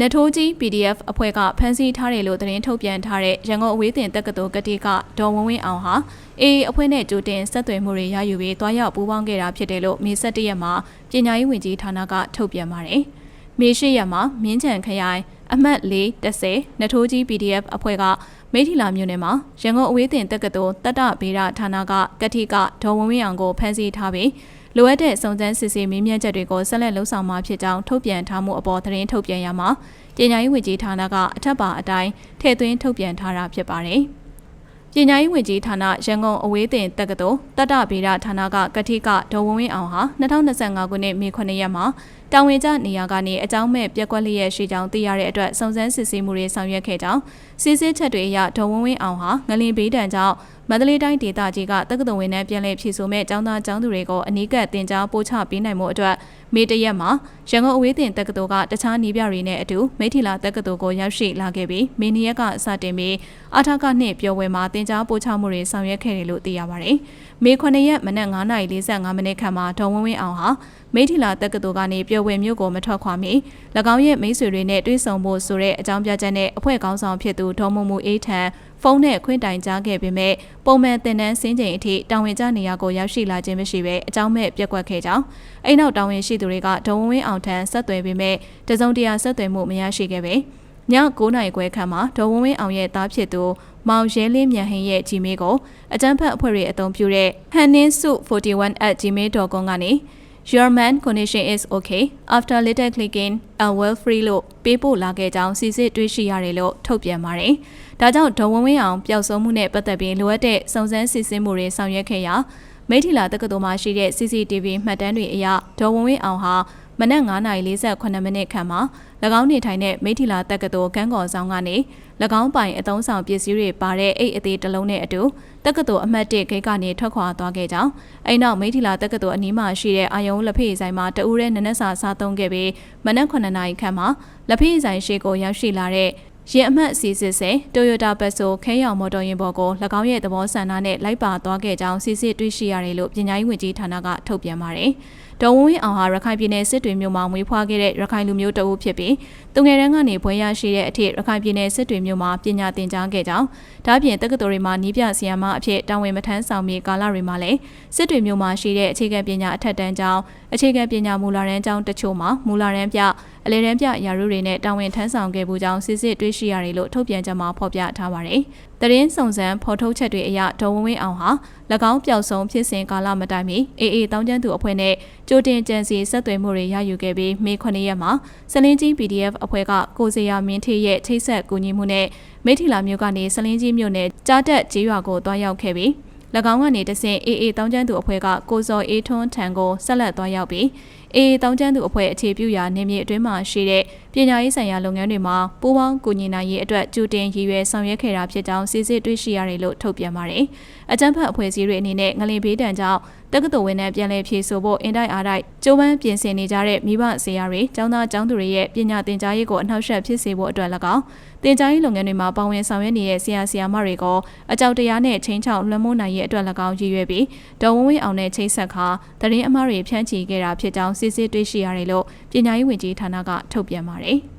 နစ်ထိုးကြီး PDF အဖွဲ့ကဖမ်းဆီးထားတယ်လို့သတင်းထုတ်ပြန်ထားတဲ့ရန်ကုန်အဝေးတင်တက္ကသိုလ်ကတိကဒေါ်ဝင်းဝင်းအောင်ဟာအေအေအဖွဲ့နဲ့ကြိုတင်ဆက်သွယ်မှုတွေရယူပြီးတွားရောက်ပူးပေါင်းခဲ့တာဖြစ်တယ်လို့မေ17ရက်မှာပညာရေးဝန်ကြီးဌာနကထုတ်ပြန်ပါတယ်။မေ8ရက်မှာမြင်းချံခရိုင်အမှတ်4 30နစ်ထိုးကြီး PDF အဖွဲ့ကမိထီလာမြို့နယ်မှာရန်ကုန်အဝေးတင်တက္ကသိုလ်တတ္တဗေဒဌာနကကတိကဒေါ်ဝင်းဝင်းအောင်ကိုဖမ်းဆီးထားပြီး လိုအပ်တဲ့စုံစမ်းစစ်ဆေးမေးမြန်းချက်တွေကိုဆက်လက်လှုပ်ဆောင်မှာဖြစ်ကြောင်းထုတ်ပြန်ထားမှုအပေါ်သတင်းထုတ်ပြန်ရမှာပညာရေးဝန်ကြီးဌာနကအထက်ပါအတိုင်းထည့်သွင်းထုတ်ပြန်ထားတာဖြစ်ပါတယ်။ပညာရေးဝန်ကြီးဌာနရန်ကုန်အဝေးတင်တက္ကသိုလ်တတ္တဗေဒဌာနကကတိကဒေါ်ဝင်းဝင်းအောင်ဟာ2025ခုနှစ်မေ9ရက်မှာတာဝန်ကျနေရာကနေအကြောင်းမဲ့ပြက်ကွက်လျက်ရှိကြောင်းသိရတဲ့အတွက်စုံစမ်းစစ်ဆေးမှုတွေဆောင်ရွက်ခဲ့ကြောင်းစစ်ဆေးချက်တွေအရဒေါ်ဝင်းဝင်းအောင်ဟာငလင်ဘေးတံကြောင့်မန္တလေးတိုင်းဒေသကြီးကတက္ကသိုလ်ဝင်နှန်းပြန်လည်ဖြည့်ဆို့မဲ့ကျောင်းသားကျောင်းသူတွေကိုအနီးကပ်တင် जा ပို့ချပေးနိုင်မှုအတွက်မေတရက်မှာရန်ကုန်အဝေးတင်တက္ကသိုလ်ကတခြားနီးပြတွေနဲ့အတူမိထီလာတက္ကသိုလ်ကိုရောက်ရှိလာခဲ့ပြီးမေနီရက်ကအစတင်ပြီးအထက်ကနှစ်ပြောပွဲမှာတင် जा ပို့ချမှုတွေဆောင်ရွက်ခဲ့တယ်လို့သိရပါတယ်။မေ9ရက်မနက်9:45မိနစ်ခန့်မှာဒေါ်ဝင်းဝင်းအောင်ဟာမိထီလာတက္ကသိုလ်ကနေပြောပွဲမျိုးကိုမထွက်ခွာမီ၎င်းရဲ့မိတ်ဆွေတွေနဲ့တွေ့ဆုံဖို့ဆိုတဲ့အကြောင်းပြချက်နဲ့အဖွဲ့ခေါင်းဆောင်ဖြစ်သူဒေါ်မမူအေးထံဖုန်းနဲ့ခွင့်တိုင်ကြားခဲ့ပေမဲ့ပုံမှန်တင်နန်းစင်းချိန်အထိတာဝန်ကျနေရာကိုရောက်ရှိလာခြင်းမရှိဘဲအကြောင်းမဲ့ပြက်ကွက်ခဲ့ကြောင်းအိမ်နောက်တာဝန်ရှိသူတွေကဒေါ်ဝင်းဝင်းအောင်ထံဆက်သွယ်ပေမဲ့တစုံတရာဆက်သွယ်မှုမရရှိခဲ့ပဲည9နာရီခွဲခန့်မှာဒေါ်ဝင်းဝင်းအောင်ရဲ့သားဖြစ်သူ မောင်ရဲလင်းမြန်ဟင်ရဲ့ Gmail ကိုအကြမ်းဖက်အဖွဲ့တွေအသုံးပြုတဲ့ haninsu41@gmail.com ကနေ Your man condition is okay after little clicking and well free လို့ပေးပို့လာခဲ့ကြောင်းစီစစ်တွေ့ရှိရတယ်လို့ထုတ်ပြန်ပါတယ်။ဒါကြောင့်ဒေါ်ဝင်းဝင်းအောင်ပျောက်ဆုံးမှုနဲ့ပတ်သက်ပြီးလိုအပ်တဲ့စုံစမ်းစစ်ဆေးမှုတွေဆောင်ရွက်ခဲ့ရာမိထီလာတက္ကသိုလ်မှာရှိတဲ့ CCTV မှတ်တမ်းတွေအရဒေါ်ဝင်းဝင်းအောင်ဟာ မနက်9:48မိနစ်ခန့်မှာ၎င်းနေထိုင်တဲ့မိထီလာတက္ကသိုလ်ကန်းကော်ဆောင်ကနေ၎င်းပိုင်အသုံးဆောင်ပစ္စည်းတွေပါတဲ့အိတ်အသေးတစ်လုံးနဲ့အတူတက္ကသိုလ်အမှတ်၁ဂိတ်ကနေထွက်ခွာသွားခဲ့ကြောင်းအိမ်နောက်မိထီလာတက္ကသိုလ်အနီးမှာရှိတဲ့အာယုံလက်ဖေးဆိုင်မှာတအူးရဲနနက်စာစားသုံးခဲ့ပြီးမနက်9နာရီခန့်မှာလက်ဖေးဆိုင်ရှိကိုရောက်ရှိလာတဲ့ရင်အမှတ်စီစစ်စေ Toyota Passo ခဲရောင်မော်တော်ယာဉ်ပေါ်ကို၎င်းရဲ့သဘောဆန္ဒနဲ့လိုက်ပါသွားခဲ့ကြောင်းစစ်စစ်တွေ့ရှိရတယ်လို့ပညာရေးဝန်ကြီးဌာနကထုတ်ပြန်ပါတယ်။ ဒေါ်ဝင်းဝင်းအောင်ဟာရခိုင်ပြည်နယ်စစ်တွေမြို့မှာမွေးဖွားခဲ့တဲ့ရခိုင်လူမျိုးတအုပ်ဖြစ်ပြီးသူငယ်တန်းကနေဘွဲရရှိတဲ့အထိရခိုင်ပြည်နယ်စစ်တွေမြို့မှာပညာသင်ကြားခဲ့ကြောင်းဒါ့အပြင်တက္ကသိုလ်တွေမှာနီးပြဆရာမအဖြစ်တာဝန်မထမ်းဆောင်မီကာလတွေမှာလည်းစစ်တွေမြို့မှာရှိတဲ့အခြေခံပညာအထက်တန်းကျောင်းအခြေခံပညာမူလာတန်းကျောင်းတချို့မှာမူလာတန်းပြအလဲတန်းပြရာထူးတွေနဲ့တာဝန်ထမ်းဆောင်ခဲ့မှုကြောင့်စစ်စစ်တွေ့ရှိရတယ်လို့ထုတ်ပြန်ချက်မှာဖော်ပြထားပါတယ်။တရင်စုံစမ်းဖော်ထုတ်ချက်တွေအရဒေါ်ဝင်းဝင်းအောင်ဟာ၎င်းပျောက်ဆုံးဖြစ်စဉ်ကာလမတိုင်မီအေအေတောင်းကျမ်းသူအဖွဲ့နဲ့ကြိုတင်ကြံစီဆက်သွယ်မှုတွေရယူခဲ့ပြီးမေ9ရက်မှာစလင်းကြီး PDF အဖွဲ့ကကိုစရာမင်းထေးရဲ့ထိတ်ဆက်ကူညီမှုနဲ့မိထီလာမြို့ကနေစလင်းကြီးမြို့နယ်ကြားတက်ကျေးရွာကိုတွားရောက်ခဲ့ပြီး၎င်းကနေတဆင့်အေအေတောင်းကျမ်းသူအဖွဲ့ကကိုစောအေးထွန်းထံကိုဆက်လက်သွားရောက်ပြီးအေအေတောင်းကျမ်းသူအဖွဲ့အခြေပြုရာနေမြေအတွင်းမှာရှိတဲ့ပညာရေးဆိုင်ရာလုပ်ငန်းတွေမှာပူးပေါင်းကူညီနိုင်ရေးအတွက်ကြိုတင်ရည်ရွယ်ဆောင်ရွက်ခဲ့တာဖြစ်ကြောင်းစစ်စစ်တွေ့ရှိရတယ်လို့ထုတ်ပြန်ပါတယ်။အကြံဖတ်အဖွဲ့အစည်းတွေအနေနဲ့ငလင်ဘေးတံကြောင့်တက္ကသိုလ်ဝန်ထမ်းပြန်လည်ဖြည့်ဆို့ဖို့အင်တိုက်အားတိုက်ကြိုးပမ်းပြင်ဆင်နေကြတဲ့မိဘဆရာတွေကျောင်းသားကျောင်းသူတွေရဲ့ပညာသင်ကြားရေးကိုအနှောက်အယှက်ဖြစ်စေဖို့အတွက်၎င်းတင်ကြားရေးလုပ်ငန်းတွေမှာပါဝင်ဆောင်ရွက်နေတဲ့ဆရာဆရာမတွေကိုအကြောက်တရားနဲ့ချင်းချောက်လွှမ်းမိုးနိုင်ရေးအတွက်၎င်းရည်ရွယ်ပြီးဒေါ်ဝင်းဝင်းအောင်နဲ့ချိတ်ဆက်ခါတရင်အမှားတွေဖြန့်ချီခဲ့တာဖြစ်ကြောင်းစစ်စစ်တွေ့ရှိရတယ်လို့ပညာရေးဝန်ကြီးဌာနကထုတ်ပြန်ပါတယ်။